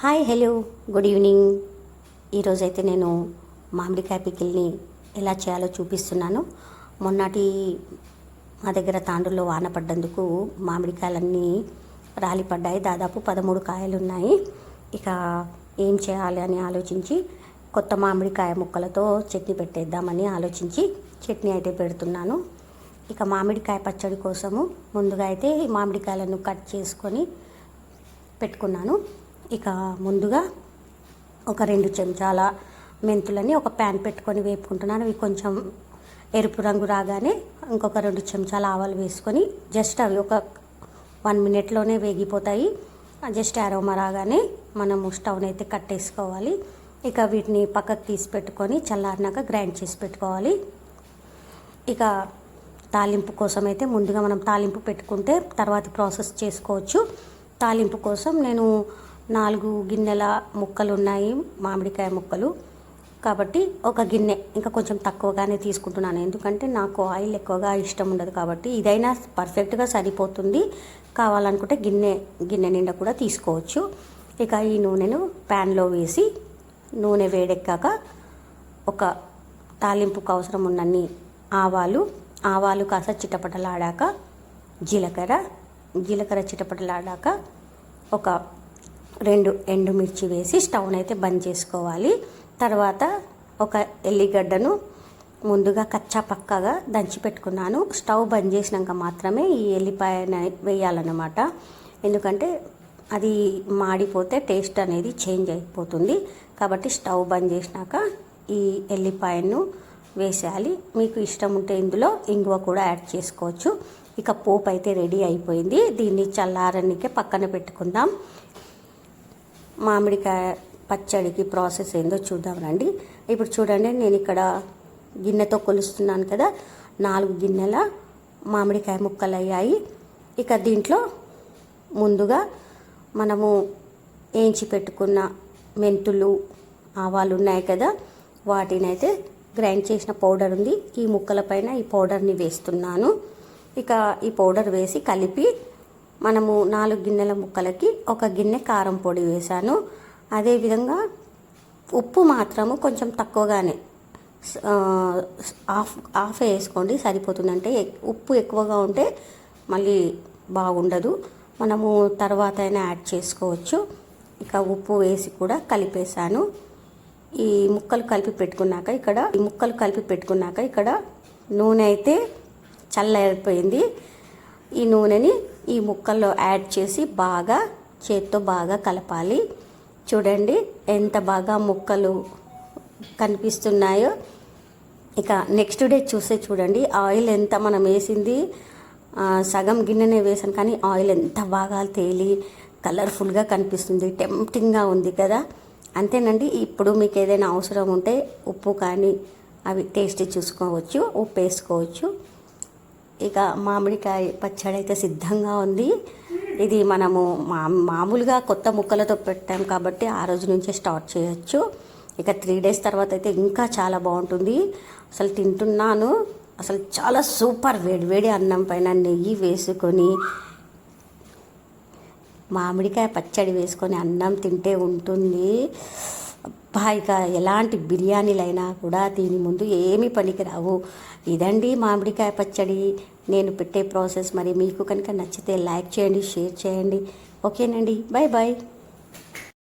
Hi hello good evening. ఈరోజైతే నేను మామిడికాయ పికిల్ని ఎలా చేయాలో చూపిస్తున్నాను. మొన్నటి మా దగ్గర తాండ్రులో వాన పడ్డందుకు మామిడికాయలన్నీ రాలిపడ్డాయి. దాదాపు పదమూడు కాయలు ఉన్నాయి ఇక ఏం చేయాలి అని ఆలోచించి కొత్త మామిడికాయ ముక్కలతో చట్నీ పెట్టేద్దామని ఆలోచించి చట్నీ అయితే పెడుతున్నాను. ఇక మామిడికాయ పచ్చడి కోసము ముందుగా అయితే ఈ మామిడికాయలను కట్ చేసుకొని పెట్టుకున్నాను. ఇక ముందుగా ఒక రెండు చెంచాల మెంతులని ఒక ప్యాన్ పెట్టుకొని వేపుకుంటున్నాను. అవి కొంచెం ఎరుపు రంగు రాగానే ఇంకొక రెండు చెంచాల ఆవాలు వేసుకొని జస్ట్ అవి ఒక వన్ మినిట్లోనే వేగిపోతాయి. జస్ట్ అరోమా రాగానే మనము స్టవ్ని అయితే కట్టేసుకోవాలి. ఇక వీటిని పక్కకు తీసి పెట్టుకొని చల్లారినాక గ్రైండ్ చేసి పెట్టుకోవాలి. ఇక తాలింపు కోసం అయితే ముందుగా మనం తాలింపు పెట్టుకుంటే తర్వాత ప్రాసెస్ చేసుకోవచ్చు. తాలింపు కోసం నేను నాలుగు గిన్నెల ముక్కలు ఉన్నాయి మామిడికాయ ముక్కలు. కాబట్టి ఒక గిన్నె ఇంకా కొంచెం తక్కువగానే తీసుకుంటున్నాను. ఎందుకంటే నాకు ఆయిల్ ఎక్కువగా ఇష్టం ఉండదు కాబట్టి ఇదైనా పర్ఫెక్ట్గా సరిపోతుంది. కావాలనుకుంటే గిన్నె గిన్నె నిండా కూడా తీసుకోవచ్చు. ఇక ఈ నూనెను ప్యాన్లో వేసి నూనె వేడెక్కాక ఒక తాలింపుకు అవసరం ఉన్నన్ని ఆవాలు ఆవాలు కాస్త చిటపటలాడాక జీలకర్ర జీలకర్ర చిటపటలాడాక ఒక రెండు ఎండుమిర్చి వేసి స్టవ్ని అయితే బంద్ చేసుకోవాలి. తర్వాత ఒక ఎల్లిగడ్డను ముందుగా కచ్చా పక్కగా దంచి పెట్టుకున్నాను. స్టవ్ బంద్ చేసినాక మాత్రమే ఈ ఎల్లిపాయను వేయాలన్నమాట. ఎందుకంటే అది మాడిపోతే టేస్ట్ అనేది చేంజ్ అయిపోతుంది. కాబట్టి స్టవ్ బంద్ చేసినాక ఈ ఎల్లిపాయను వేసేయాలి. మీకు ఇష్టం ఉంటే ఇందులో ఇంగువ కూడా యాడ్ చేసుకోవచ్చు. ఇక పోపు అయితే రెడీ అయిపోయింది. దీన్ని చల్లారనికే పక్కన పెట్టుకుందాం. మామిడికాయ పచ్చడికి ప్రాసెస్ ఏందో చూద్దాం రండి. ఇప్పుడు చూడండి నేను ఇక్కడ గిన్నెతో కొలుస్తున్నాను కదా నాలుగు గిన్నెల మామిడికాయ ముక్కలు అయ్యాయి. ఇక దీంట్లో ముందుగా మనము వేయించి పెట్టుకున్న మెంతులు ఆవాలు ఉన్నాయి కదా వాటినైతే గ్రైండ్ చేసిన పౌడర్ ఉంది. ఈ ముక్కల పైన ఈ పౌడర్ని వేస్తున్నాను. ఇక ఈ పౌడర్ వేసి కలిపి మనము నాలుగు గిన్నెల ముక్కలకి ఒక గిన్నె కారం పొడి వేశాను. అదేవిధంగా ఉప్పు మాత్రము కొంచెం తక్కువగానే ఆఫ్ ఆఫ్ వేసుకోండి సరిపోతుంది అంటే ఉప్పు ఎక్కువగా ఉంటే మళ్ళీ బాగుండదు. మనము తర్వాత అయినా యాడ్ చేసుకోవచ్చు. ఇక ఉప్పు వేసి కూడా కలిపేశాను. ఈ ముక్కలు కలిపి పెట్టుకున్నాక ఇక్కడ ఈ ముక్కలు కలిపి పెట్టుకున్నాక ఇక్కడ నూనె అయితే చల్లైపోయింది. ఈ నూనెని ఈ ముక్కల్లో యాడ్ చేసి బాగా చేత్తో బాగా కలపాలి. చూడండి ఎంత బాగా ముక్కలు కనిపిస్తున్నాయో. ఇక నెక్స్ట్ డే చూస్తే చూడండి. ఆయిల్ ఎంత మనం వేసింది. సగం గిన్నెనే వేసాను కానీ ఆయిల్ ఎంత బాగా తేలి కలర్ఫుల్గా కనిపిస్తుంది. టెంప్టింగ్గా ఉంది కదా. అంతేనండి. ఇప్పుడు మీకు ఏదైనా అవసరం ఉంటే ఉప్పు కానీ అవి టేస్ట్ చూసుకోవచ్చు ఉప్పు వేసుకోవచ్చు. ఇక మామిడికాయ పచ్చడి అయితే సిద్ధంగా ఉంది. ఇది మనము మా మామూలుగా కొత్త ముక్కలతో పెట్టాం కాబట్టి ఆ రోజు నుంచే స్టార్ట్ చేయొచ్చు. ఇక త్రీ డేస్ తర్వాత అయితే ఇంకా చాలా బాగుంటుంది. అసలు తింటున్నాను. అసలు చాలా సూపర్ వేడి వేడి అన్నం పైన నెయ్యి వేసుకొని మామిడికాయ పచ్చడి వేసుకొని అన్నం తింటే ఉంటుంది. అబ్బా ఇక ఎలాంటి బిర్యానీలైనా కూడా దీని ముందు ఏమీ పనికిరావు. ఇదండి మామిడికాయ పచ్చడి. నేను పెట్టే ప్రాసెస్. మరి మీకు కనుక నచ్చితే లైక్ చేయండి షేర్ చేయండి. ఓకేనండి. Bye bye